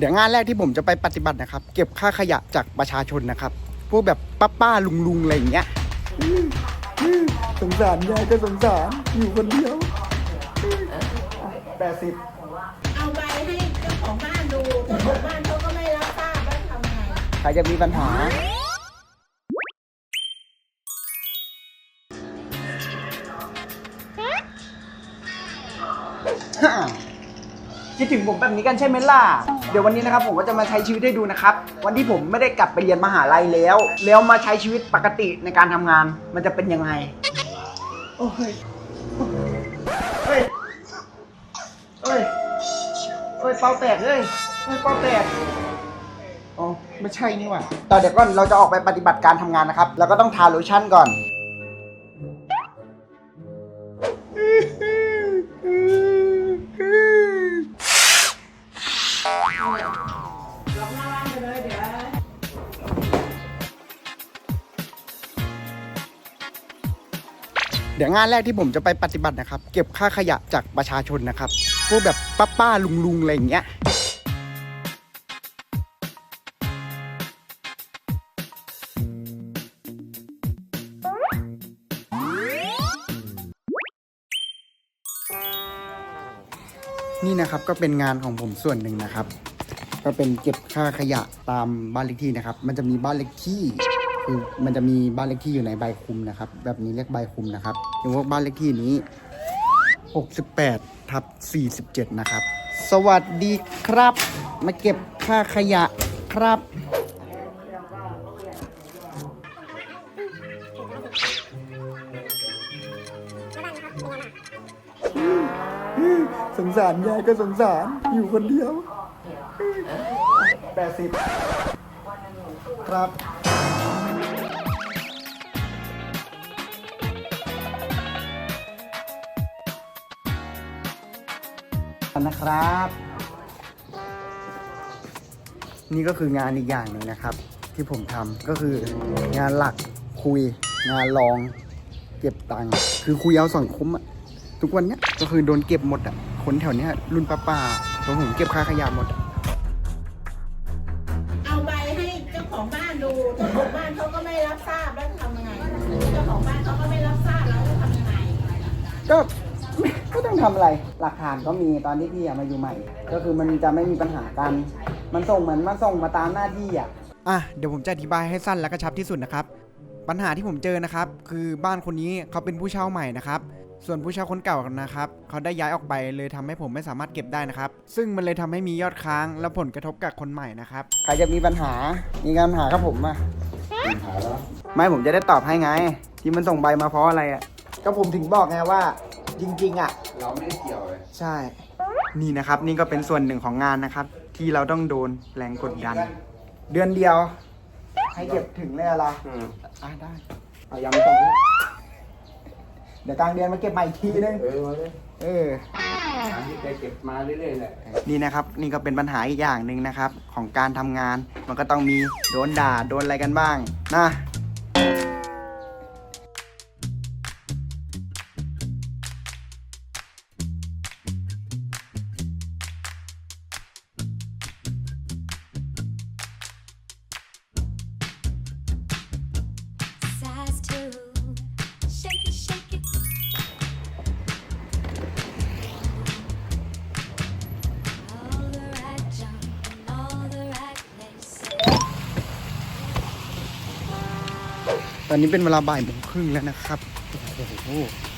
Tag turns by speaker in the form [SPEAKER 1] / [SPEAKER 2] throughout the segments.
[SPEAKER 1] เดี๋ยวงานแรกที่ผมจะไปปฏิบัตินะครับ เก็บค่าขยะจากประชาชนนะครับพวกแบบป้าป้าลุงลุงๆอะไรอย่างเงี้ยสงสารยายก็สงสารอยู่คนเดียวแปดสิบ
[SPEAKER 2] เอาใบให้เจ้าของบ้านดูเจ้าของบ้านเขาก็ไม่รับทราบว่าทำไง
[SPEAKER 1] ใครจะมีปัญหา ถึงผมแบบนี้กันใช่ไหมล่ะ เดี๋ยววันนี้นะครับผมก็จะมาใช้ชีวิตให้ดูนะครับ วันที่ผมไม่ได้กลับไปเรียนมหาลัยแล้ว แล้วมาใช้ชีวิตปกติในการทำงาน มันจะเป็นยังไง โอ้ย เฮ้ย เฮ้ย เฮ้ย เป้าแตกเฮ้ย เฮ้ย เป้าแตก อ๋อ ไม่ใช่นี่หว่าแต่เดี๋ยวก่อนเราจะออกไปปฏิบัติการทำงานนะครับ แล้วก็ต้องทาโลชั่นก่อน เดี๋ยวงานแรกที่ผมจะไปปฏิบัตินะครับ เก็บค่าขยะจากประชาชนนะครับพวกแบบป้าป้าลุงลุงๆอะไรอย่างเงี้ยนี่นะครับก็เป็นงานของผมส่วนหนึ่งนะครับ ก็เป็นเก็บค่าขยะตามบ้านเลขที่นะครับ มันจะมีบ้านเลขที่ คือมันจะมีบ้านเลขที่อยู่ในใบคุมนะครับ แบบนี้เรียกใบคุมนะครับอย่างว่าบ้านเลขที่นี้ 68ทับ47 นะครับ สวัสดีครับ มาเก็บค่าขยะครับ สงสารยายก็สงสารอยู่คนเดียวแปดสิบครับ นะครับ นี่ก็คืองานอีกอย่างหนึ่งนะครับ ที่ผมทำก็คืองานหลักคุยงานรอง เก็บตังค์คือคุยเอาสังคมอะทุกวันเนี้ยก็คือโดนเก็บหมดอะคนแถวเนี้ยรุ่นป้าป้าๆเพราะผมเก็บค่าขยะหมดอะ
[SPEAKER 2] เอาใบให้เจ้าของบ้านดูเจ้าของบ้านเขาก็ไม่รับทราบว่าทำยังไงเจ้าของบ้านเขาก็ไม่รับทราบแล้วจะทำยังไง
[SPEAKER 1] ก็ก็ ต้องทำอะไร หลักฐานก็มีตอนที่พี่อะมาอยู่ใหม่ ก็คือมันจะไม่มีปัญหากัน มันส่งเหมือนมันส่งมาตามหน้าที่อะ อะเดี๋ยวผมจะอธิบายให้สั้นและกระชับที่สุดนะครับ ปัญหาที่ผมเจอนะครับ คือบ้านคนนี้เขาเป็นผู้เช่าใหม่นะครับ ส่วนผู้เช่าคนเก่านะครับเขาได้ย้ายออกไปเลยทำให้ผมไม่สามารถเก็บได้นะครับ ซึ่งมันเลยทำให้มียอดค้างและผลกระทบกับคนใหม่นะครับ ใครจะมีปัญหา มีปัญหาครับผมอะ ปัญหาแล้วไม่ผมจะได้ตอบให้ไง ที่มันส่งใบมาเพราะอะไรอะ ก็ผมถึงบอกไงว่า จริงๆอะ
[SPEAKER 3] เราไม่ได้เกี่ยวเลย
[SPEAKER 1] ใช่ นี่นะครับ นี่ก็เป็นส่วนหนึ่งของงานนะครับ ที่เราต้องโดนแรงกดดัน เดือนเดียว ให้เก็บถึงเลยอะเหรอ
[SPEAKER 3] อืม
[SPEAKER 1] อะได้เอายำสองเดี๋ยวกลางเดือนมาเก็บใหม่อีกทีนึง
[SPEAKER 3] เออมาเลย
[SPEAKER 1] เออ
[SPEAKER 3] อันที่แกเก็บมาเรื่อยๆแหละ
[SPEAKER 1] นี่นะครับ นี่ก็เป็นปัญหาอีกอย่างหนึ่งนะครับ ของการทำงาน มันก็ต้องมีโดนด่าโดนอะไรกันบ้างนะ ตอนนี้เป็นเวลาบ่ายโมงครึ่งแล้วนะครับโอ้โห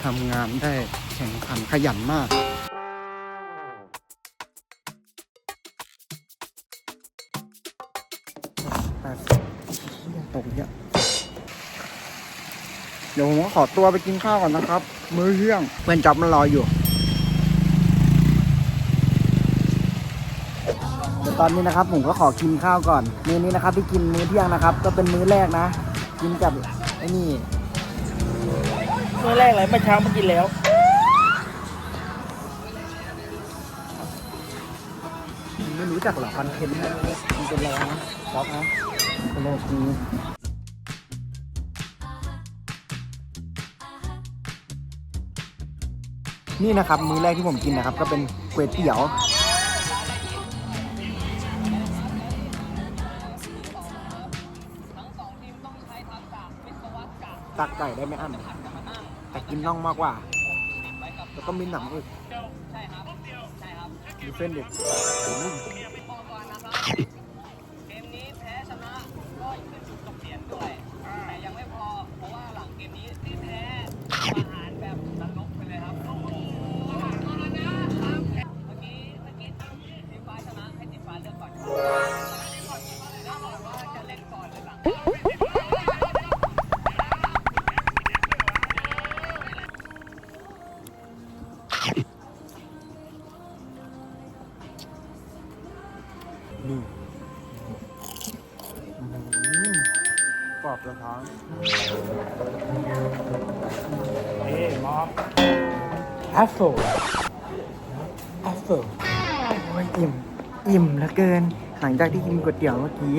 [SPEAKER 1] ทำงานได้แข่งขันขยันมากตกเยอะเดี๋ยวผมก็ขอตัวไปกินข้าวก่อนนะครับ มื้อเที่ยงเพื่อนจ็อบมันรออยู่เดี๋ยวตอนนี้นะครับผมก็ขอกินข้าวก่อนมื้อนี้นะครับที่กินมื้อเที่ยงนะครับ ก็เป็นมื้อแรกนะ กินกับ อ้นี่
[SPEAKER 4] เมื่อแรกเลยเมื่อเช้ามากินแล้ว
[SPEAKER 1] ไม่รู้จักหรอคอนเทนต์เนี่ยมันเป็นอะไรนะจ๊อบนะเป็นโลกีนี่นะครับ มื้อแรกที่ผมกินนะครับ ก็เป็นก๋วยเตี๋ยว ตักไก่ได้ไม่อั้นแต่กินน่องมากกว่า แล้วก็มีหนังอีกมีเส้นเด็ก อปเปิลแอปเปิลโอ้ยอิ่ม อิ่มเหลือเกิน หลังจากที่กินก๋วยเตี๋ยวเมื่อกี้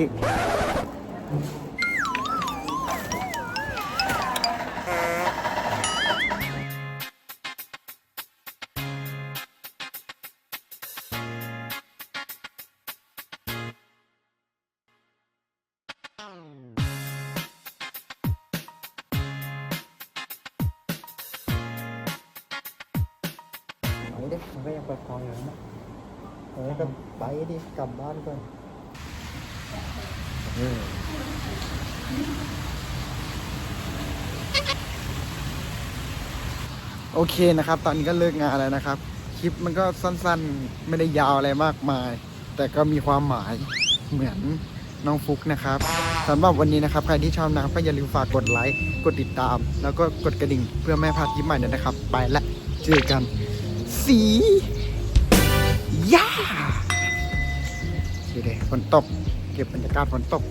[SPEAKER 1] ดิมันก็ยังไปพออยู่นะเออก็ไปดิกลับบ้านก่อนโอเคนะครับ ตอนนี้ก็เลิกงานแล้วนะครับ คลิปมันก็สั้นๆ ไม่ได้ยาวอะไรมากมาย แต่ก็มีความหมายเหมือนน้องฟุกนะครับสำหรับวันนี้นะครับ ใครที่ชอบนะครับก็อย่าลืมฝากกดไลค์ กดติดตาม แล้วก็กดกระดิ่งเพื่อไม่ให้พลาดคลิปใหม่ด้วยนะครับ ไปละเจอกัน สีย่าดูดิฝนตก เก็บบรรยากาศฝนตก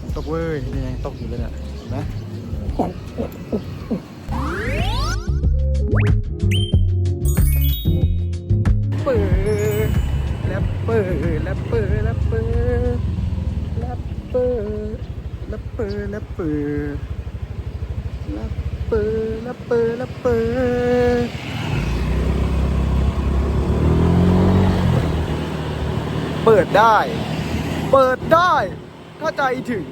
[SPEAKER 1] ฝนตกเว้ยนี่ยังตกอยู่เลยเนี่ยเห็นไหมเปิดแล้วเปิดแล้วเปิดแล้วเปิดแล้วเปิดแล้วเปิดแล้วเปิดแล้วเปิดแล้วเปิดแล้วเปิด เปิดได้ เปิดได้ ถ้าใจถึง